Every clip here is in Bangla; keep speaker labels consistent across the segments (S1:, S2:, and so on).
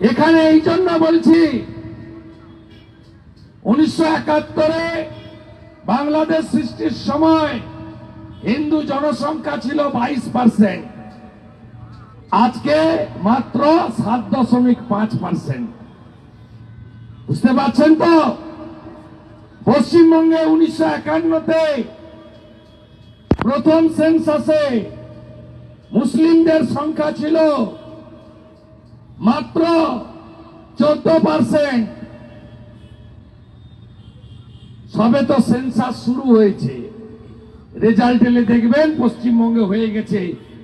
S1: এখানে এই জন্য বলছি, উনিশশো একাত্তরে বাংলাদেশ সৃষ্টির সময় হিন্দু জনসংখ্যা ছিল বাইশ পার্সেন্ট আজকে মাত্র সাত দশমিক পাঁচ পার্সেন্ট বুঝতে পারছেন তো? পশ্চিমবঙ্গে উনিশশো একান্নতে প্রথম সেন্সাসে মুসলিমদের সংখ্যা ছিল মাত্র চোদ্দ পার্সেন্ট সবে তো সেন্সাস শুরু হয়েছে। রেজাল্ট এলে দেখবেন পশ্চিমবঙ্গে হয়ে গেছে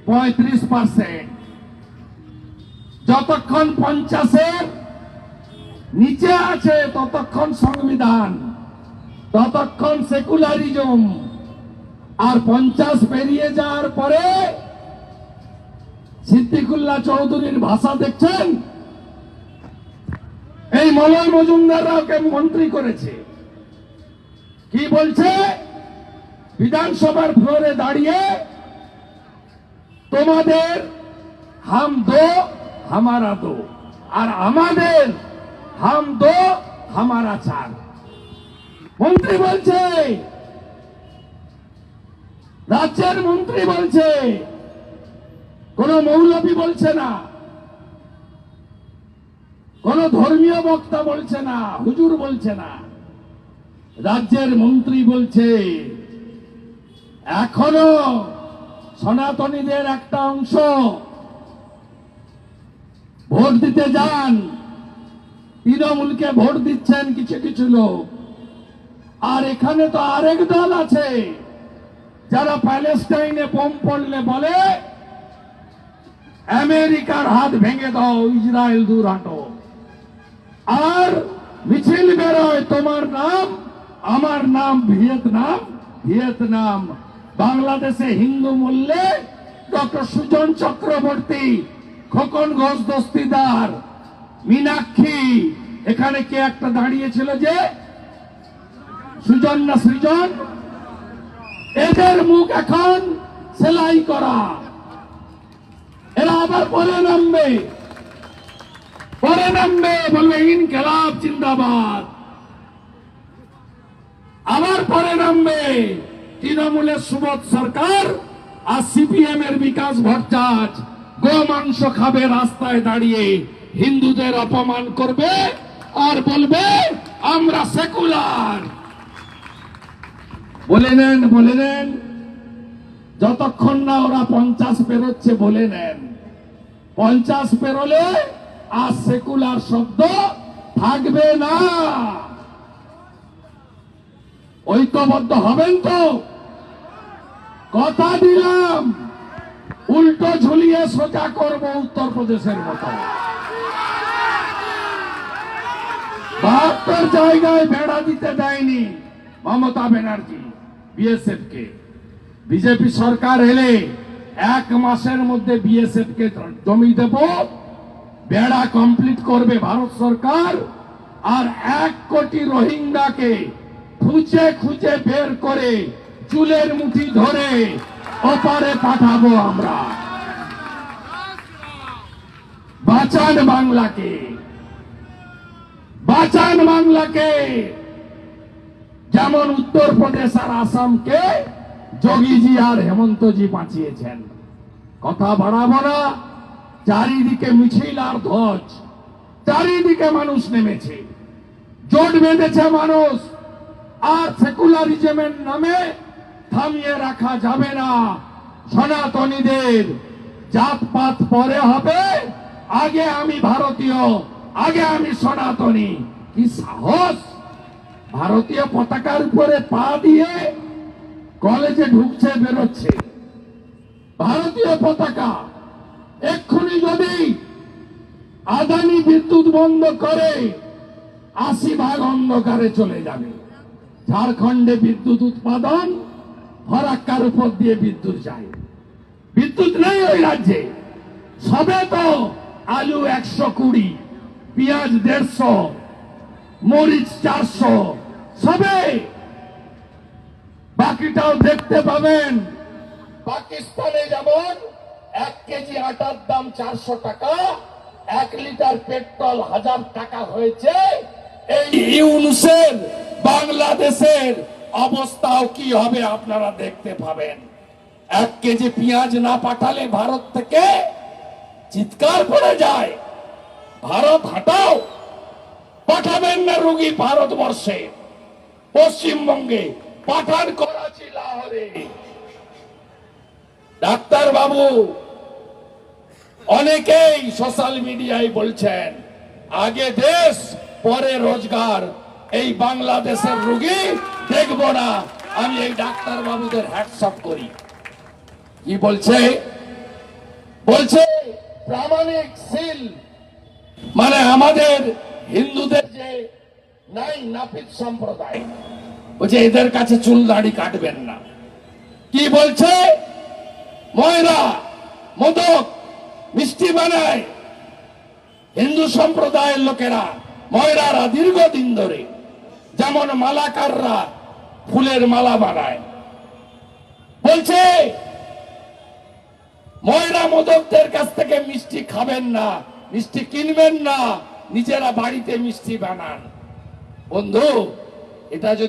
S1: পঁয়ত্রিশ পার্সেন্ট যতক্ষণ পঞ্চাশের নিচে আছে, ততক্ষণ সংবিধান, ততক্ষণ সেকুলারিজম আর পঞ্চাশ পেরিয়ে যাওয়ার পরে সিদ্দিকুল্লাহ চৌধুরীর ভাষা দেখছেন? এই মলয় মজুমদাররা ওকে মন্ত্রী করেছে। কি বলছে? বিধানসভার ফ্লোরে দাঁড়িয়ে তোমাদের হাম দো, হামারা দো। আর আমাদের হাম দো, হামারা চার মন্ত্রী বলছে, রাজ্যের মন্ত্রী বলছে কোন মৌলবী বলছে না। কোন ধর্মীয় বক্তা বলছে না, হুজুর বলছে না। রাজ্যের মন্ত্রী বলছে, এখনও সনাতনীদের একটা অংশ ভোট দিতে যান। তৃণমূলকে ভোট দিচ্ছেন কিছু কিছু লোক। আর এখানে তো আরেক দল আছে, যারা প্যালেস্টাইনে বোম পড়লে বলে আমেরিকার হাত ভেঙে দাও, ইসরায়েল দূর হাঁটো। আর মিছিল বেরোয়, তোমার নাম, আমার নাম ভিয়েতনাম। ভিয়েতনাম, বাংলাদেশে হিন্দু মূল্যে ডক্টর সুজন চক্রবর্তী, খোকন ঘোষ দস্তিদার, মীনাক্ষী। এখানে কে একটা দাঁড়িয়েছিল যে? সুজন না সৃজন? এদের মুখ এখন সেলাই করা। এরা আবার পরে নামবে। পরে নামবে বলবে, ইনকেলাব আবার পরে নামবে তৃণমূলের সুবোধ সরকার আর সিপিএম এর বিকাশ ভট্টাচ। গো মাংস খাবে রাস্তায় দাঁড়িয়ে, হিন্দুদের অপমান করবে আর বলবে, আমরা সেকুলার। বলে নেন বলে নেন। যতক্ষণ না ওরা পঞ্চাশ বেরোচ্ছে বলে নেন। পঞ্চাশ পেরোলে আর সেকুলার শব্দ থাকবে না। ঐক্যবদ্ধ হবেন তো? কথা দিলাম। উল্টো ঝুলিয়ে সোজা করব উত্তরপ্রদেশের মতো। বাহাত্তর জায়গায় বেড়া দিতে দেয়নি মমতা ব্যানার্জি, বিএসএফ কে। বিজেপি সরকার এলে এক মাসের মধ্যে বিএসএফ কে জমি দেব, বেড়া কমপ্লিট করবে ভারত সরকার, আর এক কোটি রোহিঙ্গাকে খুঁজে খুঁজে বের করে চুলের মুঠি ধরে ওপারে পাঠাবো আমরা। বাঁচান বাংলাকে বাঁচান বাংলাকে। যেমন উত্তরপ্রদেশ আর আসামকে যোগীজি আর হেমন্তজি বাঁচিয়েছেন। কথা বাড়াবো না চারিদিকে মিছিল আর ধ্বজ, চারিদিকে মানুষ নেমেছে। জোট বেঁধেছে মানুষ, আর সেকুলারিজমের নামে থামিয়ে রাখা যাবে না। সনাতনীদের জাতপাত পরে হবে। আগে আমি ভারতীয়, আগে আমি সনাতনী। কি সাহস? ভারতীয় পতাকার উপরে পা দিয়ে কলেজে ঢুকছে, বেরোচ্ছে। ভারতীয় পতাকা, এক্ষুনি যদি আদানি বিদ্যুৎ বন্ধ করে, আশি ভাগ অন্ধকারে চলে যাবে। ঝাড়খণ্ডে বিদ্যুৎ উৎপাদন, ফরাক্কার উপর দিয়ে বিদ্যুৎ যায়। বিদ্যুৎ নেই ওই রাজ্যে। সবে তো আলু একশো কুড়ি, পেঁয়াজ দেড়শো, মরিচ চারশো, সবে বাকিটাও দেখতে পাবেন। পাকিস্তানে যেমন এক কেজি আটার দাম চারশো টাকা, এক লিটার পেট্রোল হাজার টাকা হয়েছে। এই ইউনুসের বাংলাদেশের অবস্থাও কি হবে আপনারা দেখতে পাবেন। এক কেজি পেঁয়াজ না পাঠালে ভারত থেকে চিৎকার পড়ে যায়। ভারত হাটাও। পাঠাবেন না রুগী ভারতবর্ষে। পশ্চিমবঙ্গে পাঠান লাহোরে ডাক্তার বাবু, অনেকেই সোশ্যাল মিডিয়ায় বলছেন, আগে দেশ, পরে রোজগার। এই বাংলাদেশের রুগী দেখব না, আমি এই ডাক্তার বাবুদের হ্যাটসঅপ করি। কি বলছে? বলছে, প্রামাণিক সিল মানে আমাদের হিন্দুদের যে নাই নাপিত সম্প্রদায়, বলছে এদের কাছে চুল দাড়ি কাটবেন না। কি বলছে? ময়রা, মোদক, মিষ্টি বানায়। হিন্দু সম্প্রদায়ের লোকেরা ময়রারা দীর্ঘদিন ধরে যেমন মালাকাররা ফুলের মালা বানায়। বলছে, ময়রা মোদকদের কাছ থেকে মিষ্টি খাবেন না, মিষ্টি কিনবেন না, নিজেরা বাড়িতে মিষ্টি বানান। বন্ধু, এটা যদি